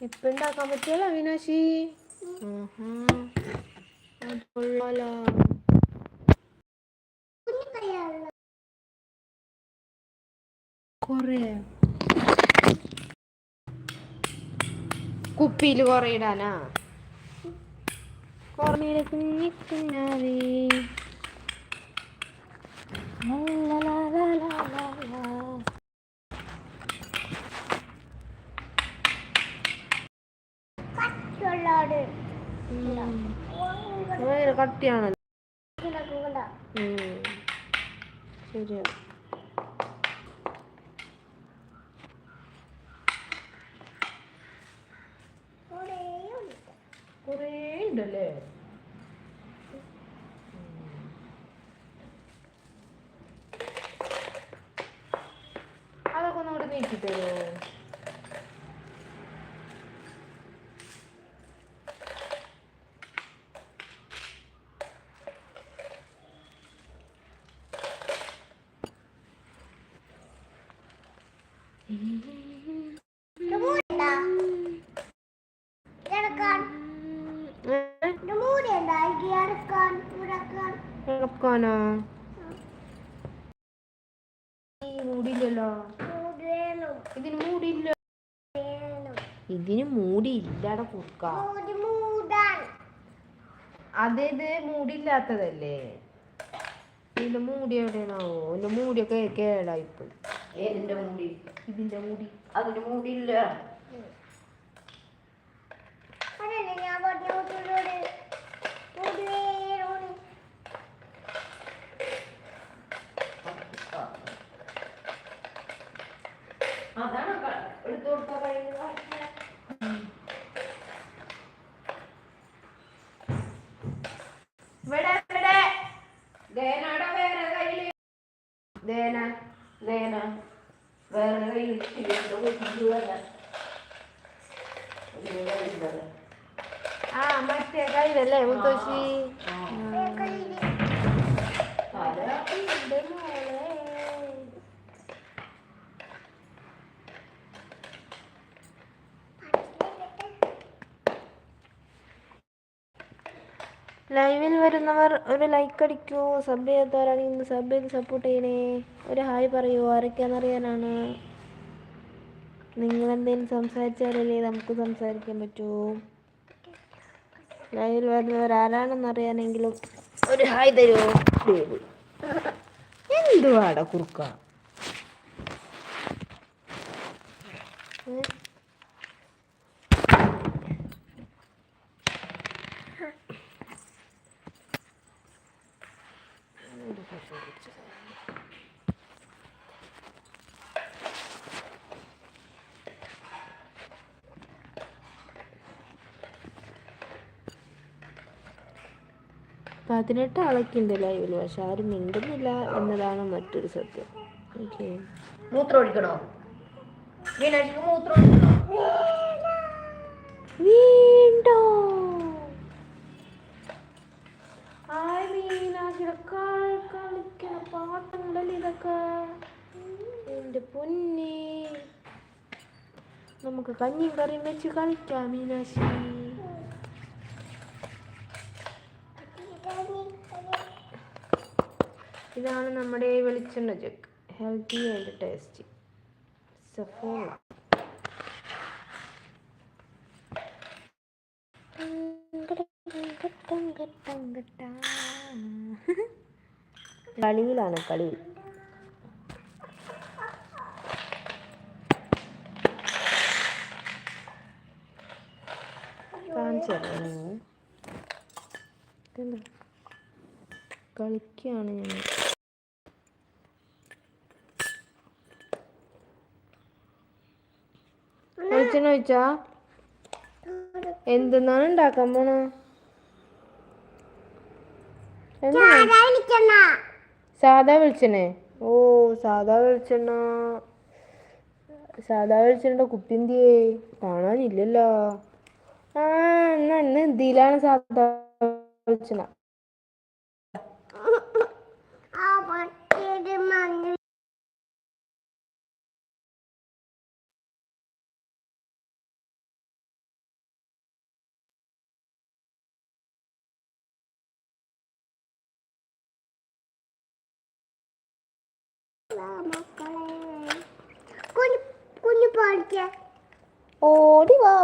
ഇപ്പൊ ഉണ്ടാക്കാൻ പറ്റിയല്ലോ അവിനാശി കൊള്ളാലോ കൊറേ. കുപ്പിയിൽ കൊറേ ഇടാനാ? കൊറേ കുഞ്ഞിക്കുഞ്ഞാവേ ലാ ഉം. ഭയങ്കര കട്ടിയാണല്ലോ. ശരിയാ. കുറേ ഉണ്ടല്ലേ? അതൊക്കെ ഒന്നുകൂടെ നീക്കി ഇതിന് മൂടിയില്ല. ഇതിന് മൂടിയില്ലടെ കുറുക്ക അതേത് മൂടിയില്ലാത്തതല്ലേ? ഇതിന്റെ മൂടി എവിടെയാണോ എന്റെ മൂടിയൊക്കെ കേടായിപ്പോയി. ഏതിന്റെ മൂടി? ഇതിന്റെ മൂടി. അതിന് മൂടിയില്ല. അതാണ് എടുത്തു കൊടുത്താ കയ്യിൽ ഒരു ലൈക്ക് അടിക്കൂ സബ് ചെയ്യാത്തവരാണെങ്കിൽ ഇന്ന് സബ് ചെയ്ത് സപ്പോർട്ട് ചെയ്യണേ. ഒരു ഹായ് പറയൂ ആരൊക്കെയാണെന്നറിയാനാണ് നിങ്ങൾ എന്തെങ്കിലും സംസാരിച്ചാലല്ലേ നമുക്ക് സംസാരിക്കാൻ പറ്റൂ? ലൈവിൽ വരുന്നവർ ആരാണെന്ന് അറിയാനെങ്കിലും ഒരു ഹായ് തരുമോ എന്തുവാടാ കുറുക്ക? ആളൊക്കെ ഉണ്ട് ലൈവിൽ പക്ഷെ ആരും മിണ്ടുന്നില്ല എന്നതാണ് മറ്റൊരു സത്യം. ഓക്കെ മൂത്രം ഒഴിക്കണോ? വീണ്ടോ? ആയ് മീനാക്ഷിയുടെ കളി കളിക്കണ പാട്ടങ്ങളല്ലേ ഇതൊക്കെ. എന്റെ പൊന്നെ. നമുക്ക് കഞ്ഞിയും കറിയും വെച്ച് കളിക്കാം മീനാക്ഷി. ഇതാണ് നമ്മുടെ വെളിച്ചെണ്ണ check healthy and tasty Saffola കളിയിലാണ് കാണിച്ചു കളിക്കുകയാണ് ഞങ്ങൾ. വെളിച്ചെണ്ണ ചോദിച്ചാ? എന്തെന്നാണ് ഉണ്ടാക്കാൻ പോണ? സാധാ വെളിച്ചെണ്ണേ. ഓ സാധാ വെളിച്ചെണ്ണ. സാധാ വെളിച്ചെണ്ണ കുപ്പി എന്തിയേ? കാണാനില്ലല്ലോ. ആ എന്നാ ഇന്ന് എന്തിയിലാണ് സാധാ വെളിച്ചെണ്ണ?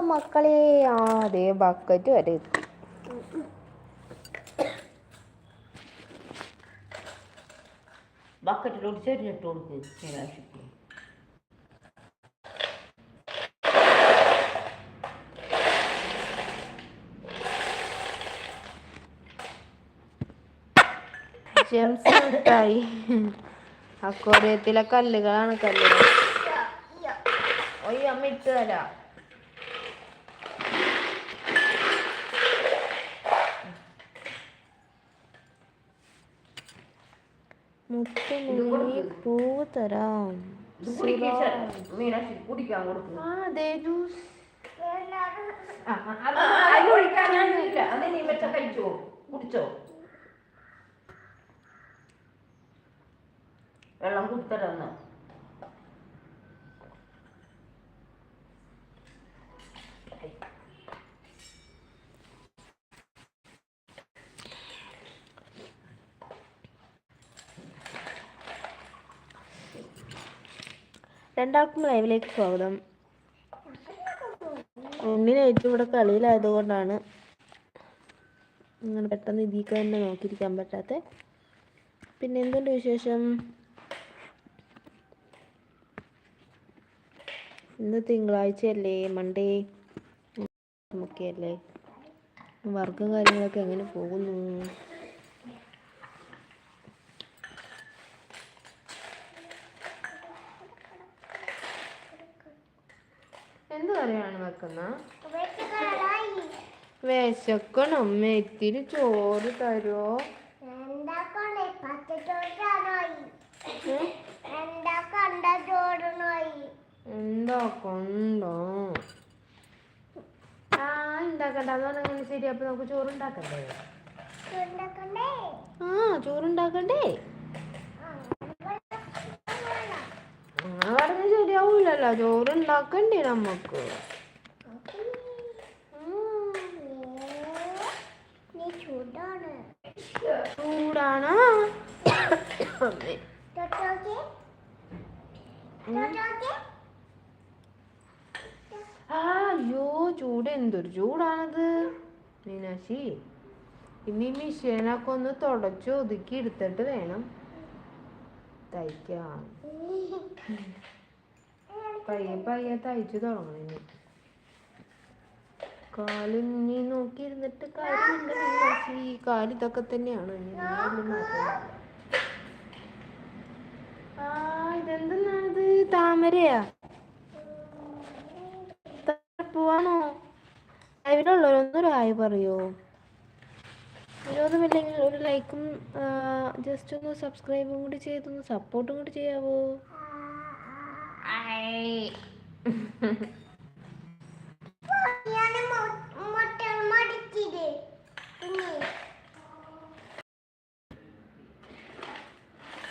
മക്കളെ ആ അതേ ബക്കറ്റ് വരെ. എത്തി ബക്കറ്റിലോട്ട് ചെരിഞ്ഞിട്ട് കൊടുക്ക് മീനാക്ഷിക്ക് ജെംസ് മിഠായി അക്കോറിയത്തിലെ കല്ലുകളാണ് കല്ലുകൾ. ഒയ്യമ്മ ഇട്ട് തരാം മുത്തുമുണി പൂവ് തരാം ഇത് കുടിക്ക് മീനാക്ഷി കുടിക്കാൻ കൊടുക്കും ആ ദേ ജ്യൂസ് അത് കുടിക്കാനൊന്നുമില്ല അത് നീ വെച്ച കഴിച്ചോ? കുടിച്ചോ? വെള്ളം കുത്തരന്ന് രണ്ടാൾക്കും ലൈവിലേക്ക് സ്വാഗതം. ഉണ്ണിനായിട്ട് ഇവിടെ കളിയിലായതുകൊണ്ടാണ് ഇങ്ങനെ പെട്ടെന്ന് ഇതിക്ക് തന്നെ നോക്കിയിരിക്കാൻ പറ്റാത്ത. പിന്നെ എന്തുണ്ട് വിശേഷം? ഇന്ന് തിങ്കളാഴ്ചയല്ലേ മൺഡേ. നോക്കിയല്ലേ വർക്കും കാര്യങ്ങളൊക്കെ എങ്ങനെ പോകുന്നു എന്ത് കറിയാണ് വെക്കുന്ന വിശക്കണം? അമ്മ ഇത്തിരി ചോറ് തരുമോ എന്താ കൊണ്ടോ? ആ ഉണ്ടാക്കണ്ട ശരി അപ്പൊ നമുക്ക് ചോറുണ്ടാക്കണ്ടേ? ആ ചോറുണ്ടാക്കണ്ടേ? അങ്ങനെ പറഞ്ഞ ശരിയാവൂലല്ലോ. ചോറുണ്ടാക്കണ്ടേ നമുക്ക് ചൂടാണോ. അയ്യോ ചൂട്. എന്തൊരു ചൂടാണത്. മീനാശി ഇനി മിഷീനൊക്കെ ഒന്ന് തുടച്ച് ഒതുക്കി എടുത്തിട്ട് വേണം തയ്ക്കാൻ. പയ്യെ പയ്യെ തയ്ച്ചു തുടങ്ങണം ഇനി. കാൽ നീ നോക്കിയിരുന്നിട്ട് കാര്യമില്ല. ഈ കാൽ ഇതൊക്കെ തന്നെയാണ്. ആ ഇതെന്തെന്നാണിത്? താമരയാ? പോവാണോ? ലൈവിലുള്ളവരൊന്നൊരു ആയി പറയോ? വിരോധമില്ലെങ്കിൽ ഒരു ലൈക്കും ജസ്റ്റ് ഒന്ന് സബ്സ്ക്രൈബും കൂടി ചെയ്തൊന്ന് സപ്പോർട്ടും കൂടി ചെയ്യാവോ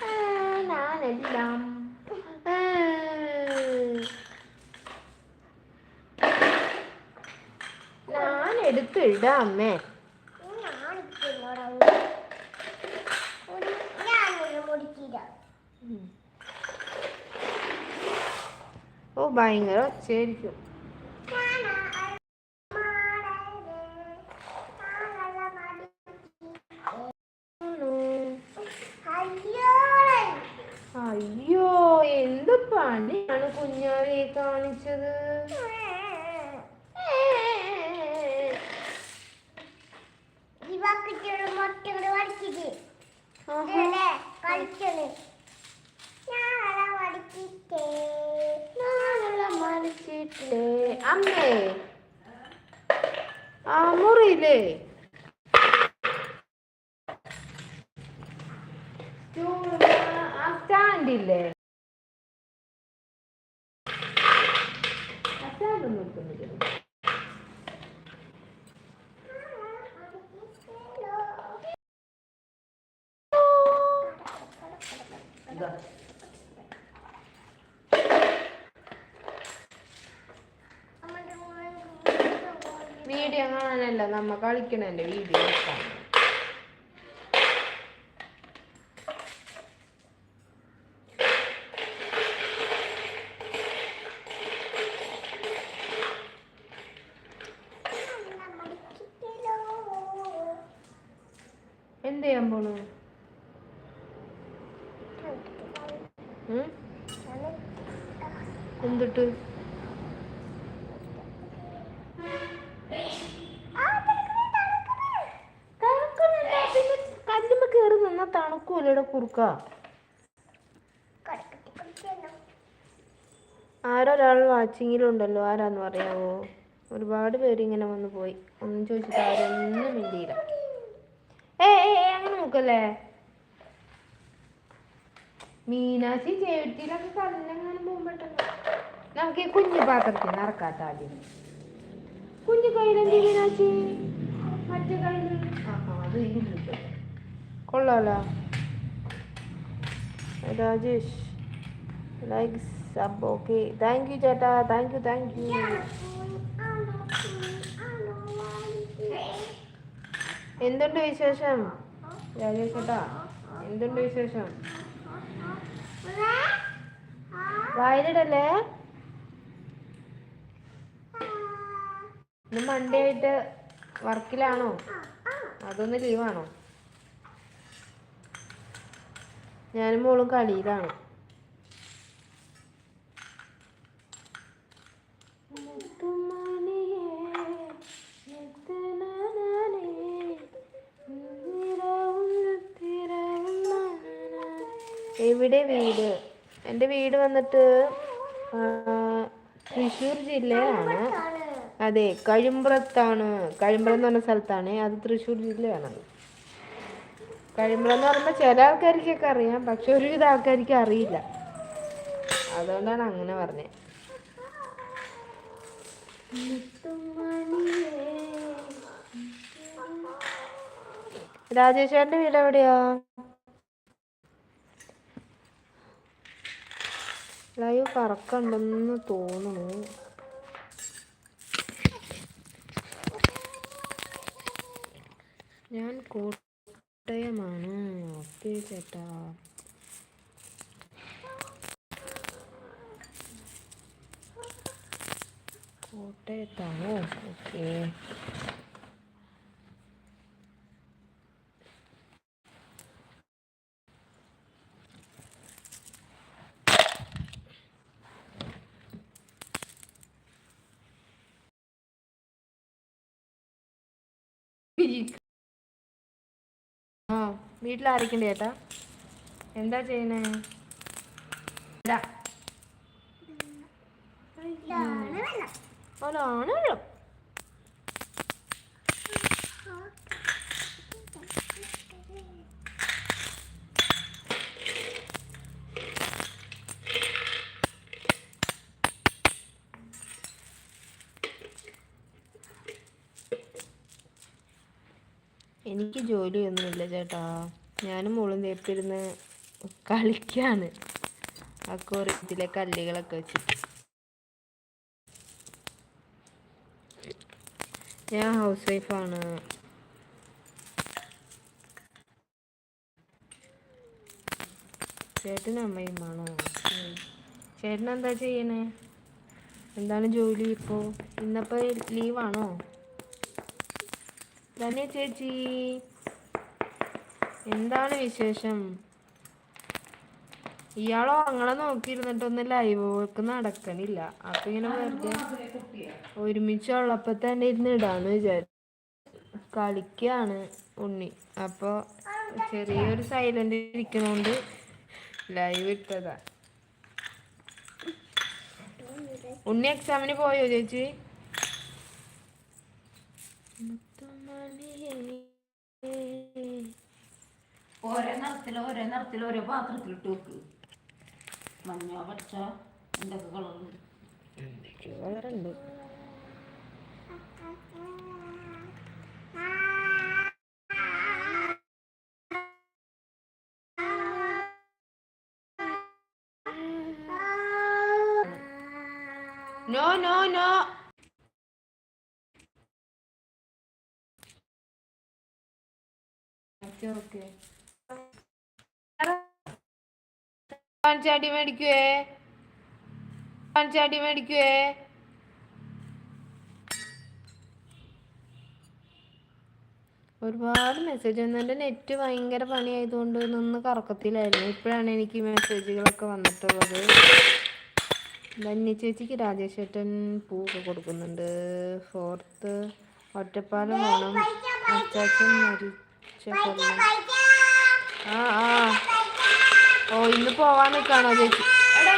ആ, ഞാനെല്ലാം ആ. ഞാൻ എടുത്തിടാം അമ്മേ. ഓ ഭയങ്കര ശരിക്കും? അയ്യോ എന്ത് പണിയാണ് കുഞ്ഞാവിയെ കാണിച്ചത് ആഹാ. നാളെ മരിച്ചിട്ടേ. അമ്മേ ആ മുറിയില്ലേ സ്റ്റൂൾ ആ സ്റ്റാൻഡില്ലേ ആ സ്റ്റാൻഡ് നോക്കുന്നില്ല ഇതാ വീഡിയോ കാണാനല്ല നമ്മ കളിക്കണല്ലേ വീഡിയോ എടുക്കാൻ എന്തിട്ട് കല്ലുമ്മ കയറി നിന്നാ കുറുക്ക ആരൊരാൾ വാച്ചിങ്ങിലുണ്ടല്ലോ ആരാന്ന് പറയാവോ? ഒരുപാട് പേര് ഇങ്ങനെ വന്ന് പോയി. ഒന്നും ചോദിച്ചിട്ട് ആരൊന്നും മിണ്ടിയില്ല. ഏ ഏ ഏ, അങ്ങനെ നോക്കല്ലേ? മീനാശി ചേട്ടിയിലൊക്കെ കല്ലെങ്ങാനും പോകുമ്പോട്ടല്ലോ നമുക്ക് ഈ കുഞ്ഞു പാത്രത്തിൽ നിറക്കാത്ത ആദ്യം. കുഞ്ഞു കയ്യിലെന്ത് മീനാശി മറ്റേ കയ്യിൽ ആ അത് കൊള്ളാലോ? Rajesh. Like sub okay thank you ചേട്ടാ. താങ്ക് യു താങ്ക് യു എന്തുണ്ട് വിശേഷം? രാജേഷ് ചേട്ടാ എന്തുണ്ട് വിശേഷം? വായിലിടല്ലേ ഇന്ന് മൺഡേ ആയിട്ട് വർക്കിലാണോ അതൊന്ന് ലീവാണോ ഞാനും മോളും കളിയിലാണ്. എവിടെ വീട്? എന്റെ വീട് വന്നിട്ട് തൃശ്ശൂർ ജില്ലയിലാണ്. അതെ കഴിമ്പ്രത്താണ് കഴിമ്പ്രം എന്ന് പറഞ്ഞ സ്ഥലത്താണ്. അത് തൃശ്ശൂർ ജില്ലയാണ്. കഴിമ്പ്രം എന്ന് പറയുമ്പോൾ ചില ആൾക്കാർക്കൊക്കെ അറിയാം. പക്ഷെ ഒരുവിധ ആൾക്കാർക്ക് അറിയില്ല. അതുകൊണ്ടാണ് അങ്ങനെ പറഞ്ഞത് രാജേഷേട്ടന്റെ വീട് എവിടെയാ? ലൈവ് കറക്കണ്ടെന്ന് തോന്നുന്നു. ഞാൻ കോട്ടയമാണ് ഓക്കെ ചേട്ടാ കോട്ടയത്താണോ ഓക്കെ ആ വീട്ടിലായിരിക്കണ്ടേ ചേട്ടാ എന്താ ചെയ്യണേ. അതാണ് എനിക്ക് ജോലിയൊന്നുമില്ല ചേട്ടാ. ഞാനും മോളും തേപ്പിരുന്ന് കളിക്കാണ്. ഇതിലെ കല്ലുകളൊക്കെ വെച്ചിട്ട്. ഞാൻ ഹൗസ് വൈഫാണ് ചേട്ടനും അമ്മയുമാണോ. ചേട്ടൻ എന്താ ചെയ്യണേ? എന്താണ് ജോലി ഇപ്പോൾ ഇന്നപ്പോൾ ലീവാണോ ധന്യ ചേച്ചി. എന്താണ് വിശേഷം? ഇയാളോ അങ്ങനെ നോക്കിയിരുന്നിട്ടൊന്നും ലൈവ് വർക്ക് നടക്കണില്ല. അപ്പൊ ഇങ്ങനെ വെറുതെ ഒരുമിച്ചുള്ളപ്പോ തന്നെ ഇരുന്ന് ഇടാന്ന് വിചാരിച്ചു കളിക്കാണ് ഉണ്ണി. അപ്പൊ ചെറിയൊരു സൈലന്റ് ഇരിക്കണോണ്ട് ലൈവ് ഇട്ടതാ. ഉണ്ണി എക്സാമിന് പോയോ ചേച്ചി? ഓരോ നിറത്തിൽ ഓരോ നിറത്തിൽ ഓരോ പാത്രത്തിലിട്ട് വെക്ക്. മഞ്ഞ പച്ച എന്തൊക്കെ കളറുണ്ട് കളറുണ്ട് നോ നോ നോ. ചാടി മേടിക്കുവേ? ചാടി മേടിക്കുവേ? ഒരുപാട് മെസ്സേജ് വന്നു. നെറ്റ് ഭയങ്കര പണിയായതുകൊണ്ട് നിന്ന് കറക്കത്തിലായിരുന്നു. ഇപ്പോഴാണ് എനിക്ക് മെസ്സേജുകളൊക്കെ വന്നിട്ടുള്ളത്. ധന്യ ചേച്ചിക്ക് രാജേഷേട്ടൻ പൂവൊക്കെ കൊടുക്കുന്നുണ്ട്. ഫോർത്ത് ഒറ്റപ്പാലം വേണം അച്ചാച്ചൻ മരിച്ച ആ ആ. ഓ ഇന്ന് പോവാൻ നിൽക്കാണോ ചേച്ചി? എടാ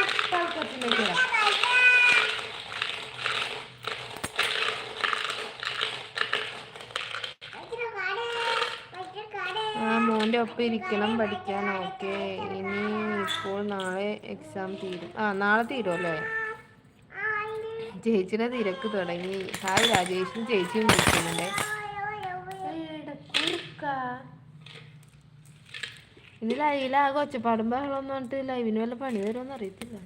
ആ മോന്റെ ഒപ്പം ഇരിക്കണം പഠിക്കാൻ. ഓക്കെ ഇനി ഇപ്പോൾ നാളെ എക്സാം തീരും. ആ നാളെ തീരും അല്ലേ? ചേച്ചിനെ തിരക്ക് തുടങ്ങി. ഹായ് രാജേഷും ചേച്ചിയും വിളിക്കുന്നുണ്ട് എടാ കുറുക്ക. ഇനി ലൈവിലാകെ ഒച്ചപ്പാടും ബഹളമൊന്നും പറഞ്ഞിട്ട് ലൈവിന് വല്ല പണി തരുമെന്ന് അറിയത്തില്ല.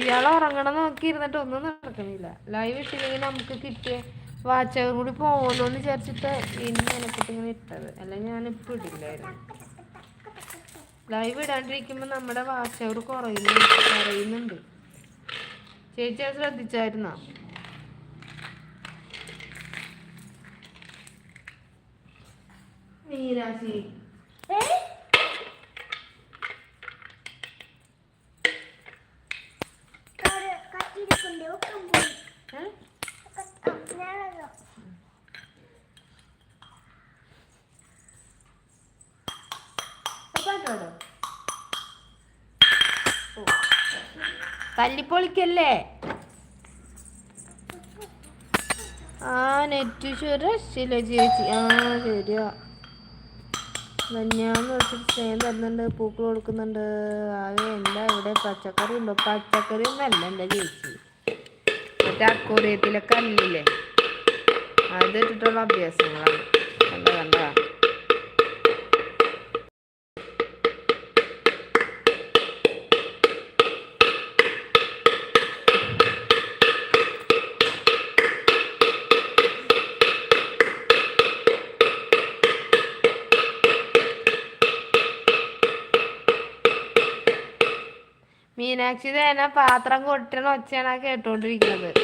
ഇയാൾ ഉറങ്ങണം നോക്കി ഇരുന്നിട്ട് ഒന്നും നടക്കണില്ല. ലൈവ് ഇട്ടില്ലെങ്കിൽ നമുക്ക് കിട്ടിയ വാച്ചവർ കൂടി പോകുമല്ലോ വിചാരിച്ചിട്ട് ഇനി മെനക്കെട്ട് ഇങ്ങനെ ഇട്ടത്. അല്ല ഞാനിപ്പോൾ ഇടില്ലായിരുന്നു. ലൈവ് ഇടാണ്ടിരിക്കുമ്പോൾ നമ്മുടെ വാച്ചവർ കുറയുന്നു കുറയുന്നുണ്ട് ചേച്ചി അത് ശ്രദ്ധിച്ചായിരുന്നോ? മീനാശി തല്ലിപ്പൊളിക്കല്ലേ? ആ നെറ്റ് ചുരശില ചേച്ചി ആ ശരിയാ. ധന്യാന്ന് വെച്ചിട്ട് സ്നേഹം തരുന്നുണ്ട് പൂക്കൾ കൊടുക്കുന്നുണ്ട്. ആകെ എന്താ ഇവിടെ പച്ചക്കറി ഉണ്ടോ? പച്ചക്കറി ഒന്നല്ല എന്റെ ചേച്ചി. മറ്റേ അക്കോറിയത്തിലൊക്കെ അല്ലേ അത് ഇട്ടിട്ടുള്ള അഭ്യാസങ്ങളാണ്. കണ്ട കണ്ട? മീനാക്ഷി തേന പാത്രം കൊട്ടണ ഒച്ചയാണ് കേട്ടോണ്ടിരിക്കുന്നത്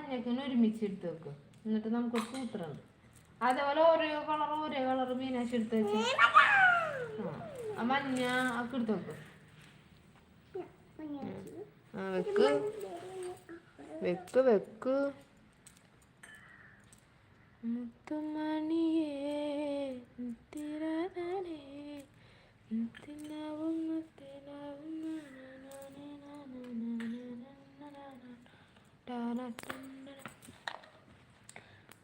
ആ മഞ്ഞക്കിന് ഒരുമിച്ച് എടുത്ത് വെക്കും. എന്നിട്ട് നമുക്ക് സൂത്രമുണ്ട്. അതേപോലെ ഓരോ കളർ ഓരോ കളർ മീനാശി എടുത്ത് വെച്ച്. ആ മഞ്ഞ ഒക്കെ എടുത്ത് വെക്കും. വെക്ക്. വെക്ക് വെക്ക്. മുത്തുമണിയേ മുത്തിനാവും മുത്തിനാവും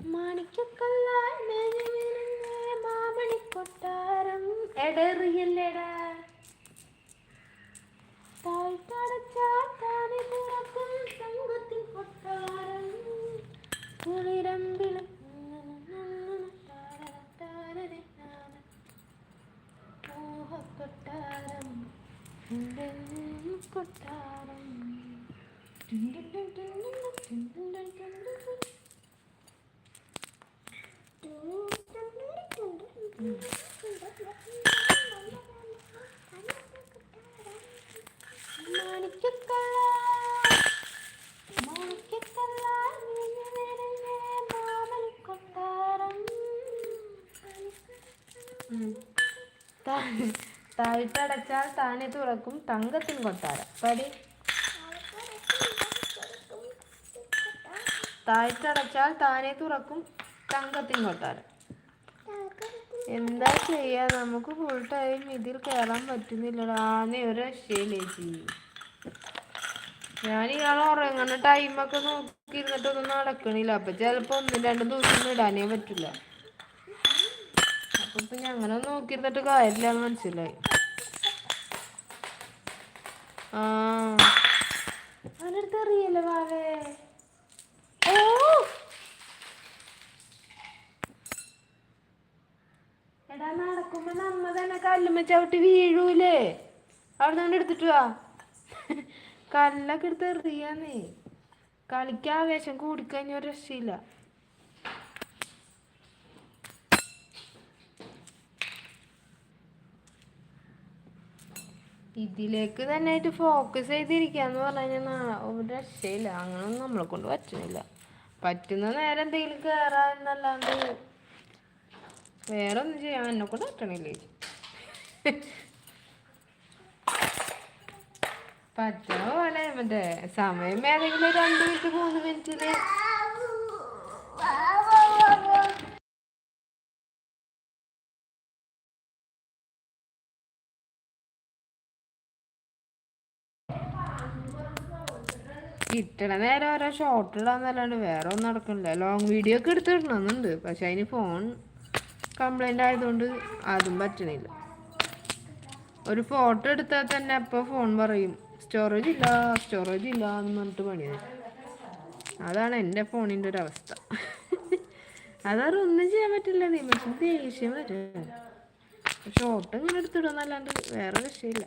മാണിക്കല്ലാൽ മാമണി കൊട്ടാരം എടറിയല്ലേടാ താഴ്ത്തടച്ചാത്താനെ തുറക്കും തങ്കത്തിൻ കൊട്ടാരം കുളിരമ്പിളും മോഹക്കൊട്ടാരം കൊട്ടാരം താഴ്ത്തടച്ചാൽ താനെ തുറക്കും തങ്കത്തിൻ കൊട്ടാരം. പടി. താഴ്ത്തടച്ചാൽ താനെ തുറക്കും തങ്കത്തിൻ കൊട്ടാരം എന്താ ചെയ്യാ? നമുക്ക് ഫുൾ ടൈം ഇതിൽ കയറാൻ പറ്റുന്നില്ലടാ. ആന്നേ ഒരു രക്ഷയില്ലേ ചേച്ചി? ഞാൻ ഇയാൾ ഉറങ്ങുന്ന ടൈമൊക്കെ നോക്കിയിരുന്നിട്ടൊന്നും നടക്കണില്ല. അപ്പൊ ചിലപ്പോ ഒന്നും രണ്ടും ദിവസം ഇടാനേ പറ്റില്ല. അപ്പൊ ഇപ്പൊ അങ്ങനെ നോക്കിയിരുന്നിട്ട് കാര്യമില്ല മനസ്സിലായി. ആ. അവനടുത്ത് അറിയല്ലേ വാവേ എടാ നടക്കുമ്പോ നമ്മ തന്നെ കല്ലുമ്മ ചവിട്ടി വീഴൂലേ? അവിടെ നിന്ന് എടുത്തിട്ട് വാ. കല്ലൊക്കെ എടുത്ത് എറിയാന്നേ. കളിക്കാൻ ആവേശം കൂടിക്കഴിഞ്ഞ ഒരു രക്ഷയില്ല. ഇതിലേക്ക് തന്നെ ആയിട്ട് ഫോക്കസ് ചെയ്തിരിക്കാന്ന് പറഞ്ഞു കഴിഞ്ഞാൽ രക്ഷയില്ല. അങ്ങനൊന്നും നമ്മളെ കൊണ്ട് പറ്റുന്നില്ല. പറ്റുന്ന നേരം എന്തെങ്കിലും കയറാ എന്നല്ലാണ്ട് വേറെ ഒന്നും ചെയ്യാൻ എന്നെ കൊണ്ട് പറ്റണില്ലേ? പറ്റണ പോലെ മറ്റേ സമയം ഏതെങ്കിലും രണ്ട് മിനിറ്റ് മൂന്ന് മിനിറ്റിൽ കിട്ടണ നേരം ഓരോ ഷോർട്ട് ഇടാന്നല്ലാണ്ട് വേറെ ഒന്നും നടക്കണില്ല. ലോങ് വീഡിയോ ഒക്കെ എടുത്തിടണമെന്നുണ്ട്. പക്ഷെ അതിന് ഫോൺ കംപ്ലൈന്റ് ആയതുകൊണ്ട് അതും പറ്റണില്ല. ഒരു ഫോട്ടോ എടുത്താൽ തന്നെ അപ്പോൾ ഫോൺ പറയും? സ്റ്റോറേജ് ഇല്ല സ്റ്റോറേജ് ഇല്ല എന്ന് പറഞ്ഞിട്ട് പണിയാണ് അതാണ് എന്റെ ഫോണിന്റെ ഒരു അവസ്ഥ. അതാണ് ഒന്നും ചെയ്യാൻ പറ്റില്ല. നീ പക്ഷെ ദേഷ്യം വരും. ഷോട്ട് ഇങ്ങനെ എടുത്തിടുന്നല്ലാണ്ട് വേറെ രക്ഷയില്ല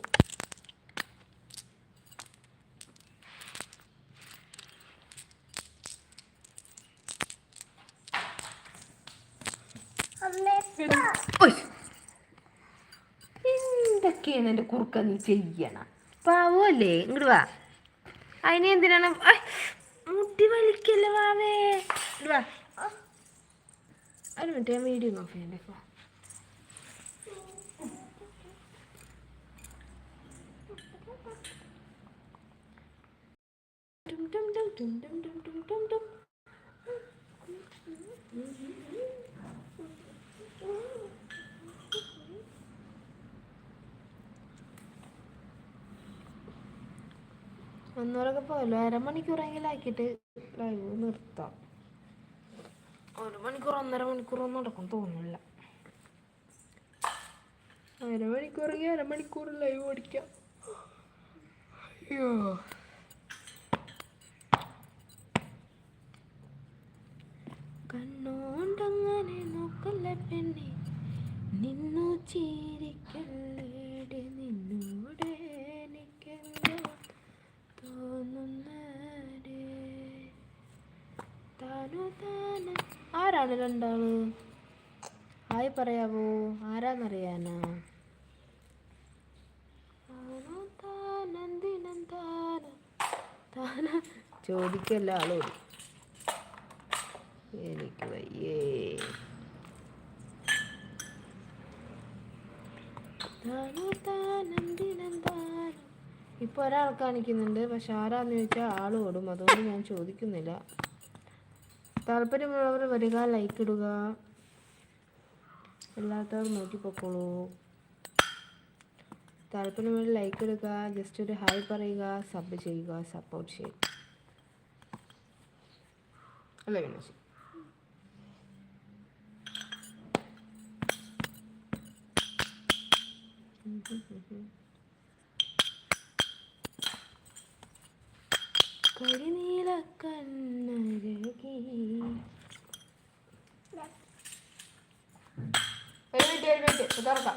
എന്തൊക്കെയാണ് എന്റെ കുറുക്ക നീ ചെയ്യണം? പാവല്ലേ ഇങ്ങോട്ട് വാ. അതിനെ എന്തിനാണ്? മുട്ടി വലിക്കല്ല വാവേ ഇങ്ങോട്ട് വാ. ഞാൻ വീഡിയോ നോക്കി എന്റെ ഫോൺ ടും ടും ടും ടും ടും ടും ടും ടും ടും. ഒന്നൂറൊക്കെ പോയല്ലോ അരമണിക്കൂറെങ്കിലും ആക്കിയിട്ട് ലൈവ് നിർത്താം. ഒരു മണിക്കൂർ ഒന്നര മണിക്കൂർ ഒന്നും നടക്കും തോന്നുന്നില്ല. അരമണിക്കൂറെങ്കിൽ അരമണിക്കൂർ ലൈവ് ഓടിക്കാം. അയ്യോ. കണ്ണോണ്ടങ്ങനെ നോക്കല്ല പെണ്ണെ. നിന്നു ചിരിക്കല്ലേടി നിന്നോടെ ആരാണ് രണ്ടാൾ? ഹായ് പറയാവോ? ആരാന്നറിയാനാ? ചോദിക്കല്ല ആളോട്. എനിക്ക് വയ്യേ. താനോ താനന്ദിനം താനം. ഇപ്പോൾ ഒരാൾ കാണിക്കുന്നുണ്ട് പക്ഷെ ആരാന്ന് ചോദിച്ചാൽ ആൾ ഓടും. അതുകൊണ്ട് ഞാൻ ചോദിക്കുന്നില്ല. താല്പര്യമുള്ളവർ വരിക ലൈക്ക് ഇടുക. എല്ലാത്തവർ നോക്കിപ്പോക്കോളൂ. പൊക്കോളൂ താല്പര്യമുള്ള ലൈക്ക് ഇടുക ജസ്റ്റ് ഒരു ഹായ് പറയുക സബ് ചെയ്യുക സപ്പോർട്ട് ചെയ്യുക. അല്ലേ വിനാശി കരിനീല കണ്ണഴകി. ഒരു മിനിറ്റ് ഒരു മിനിറ്റ് തുറക്കാം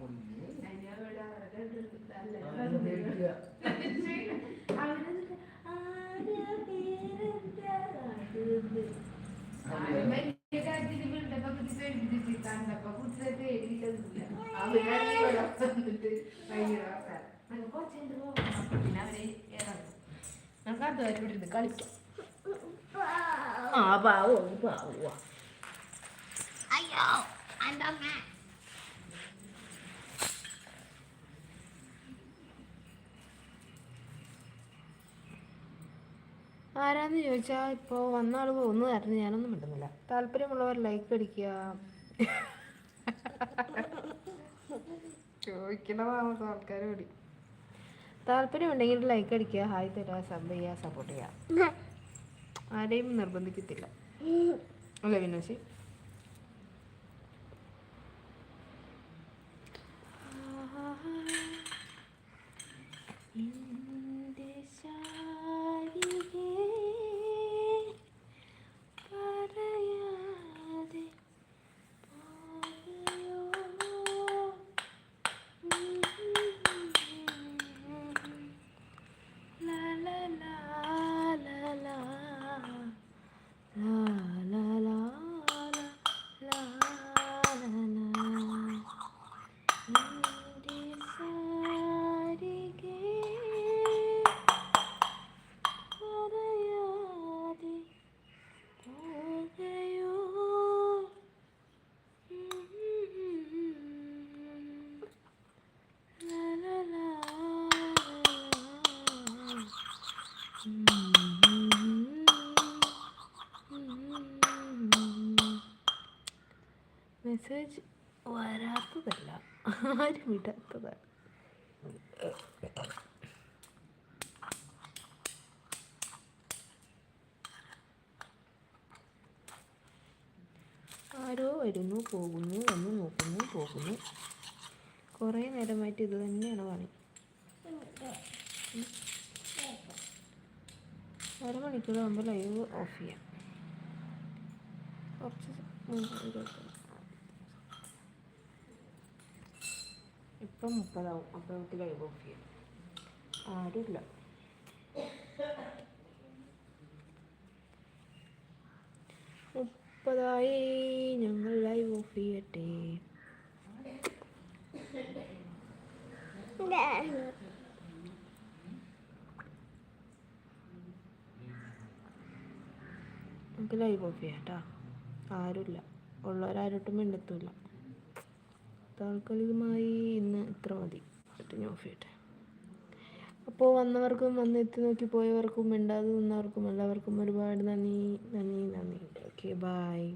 പിന്നെ അവർ ഇറങ്ങും. നമുക്ക് അതുവരെ ഇവിടെ ഇരുന്ന് കളിക്കാം. ആ പാവോ പാവോ അയ്യോ ആരാന്ന് ചോദിച്ചാ ഇപ്പോൾ വന്ന ആൾ പോകുന്നു കാരണം ഞാനൊന്നും മിണ്ടുന്നില്ല. താല്പര്യമുള്ളവർ ലൈക്ക് അടിക്കുക. ചോദിക്കണതാണ് ആൾക്കാരോടി. താല്പര്യമുണ്ടെങ്കിൽ ലൈക്ക് അടിക്കുക ഹായ് തരിക സബ് ചെയ്യുക സപ്പോർട്ട് ചെയ്യുക. ആരെയും നിർബന്ധിക്കത്തില്ല. അല്ലേ വിനോശി? എന്റെ വരുന്നു പോകുന്നു വന്ന് നോക്കുന്നു പോകുന്നു. കുറേ നേരമായിട്ട് ഇത് തന്നെയാണ് പണി. അരമണിക്കൂർ ആകുമ്പോൾ ലൈവ് ഓഫ് ചെയ്യാം. കുറച്ച് ഇപ്പം മുപ്പതാവും. അപ്പോൾ നമുക്ക് ലൈവ് ഓഫ് ചെയ്യാം. ആരുമില്ല. മുപ്പതായി. ഞങ്ങൾ ലൈവ് ഓഫ് ചെയ്യട്ടെ. നമുക്ക് ലൈവ് ഓഫ് ചെയ്യാം കേട്ടോ ആരുമില്ല ഉള്ളവരാരോട്ടും മിണ്ടത്തുമില്ല താൽക്കാലികമായി ഇന്ന് ഇത്ര മതി. ഓഫ് ചെയ്യട്ടെ. അപ്പോൾ വന്നവർക്കും വന്ന് എത്തി നോക്കി പോയവർക്കും മിണ്ടാതെ നിന്നവർക്കും എല്ലാവർക്കും ഒരുപാട് നന്ദി നന്ദി നന്ദി. Okay bye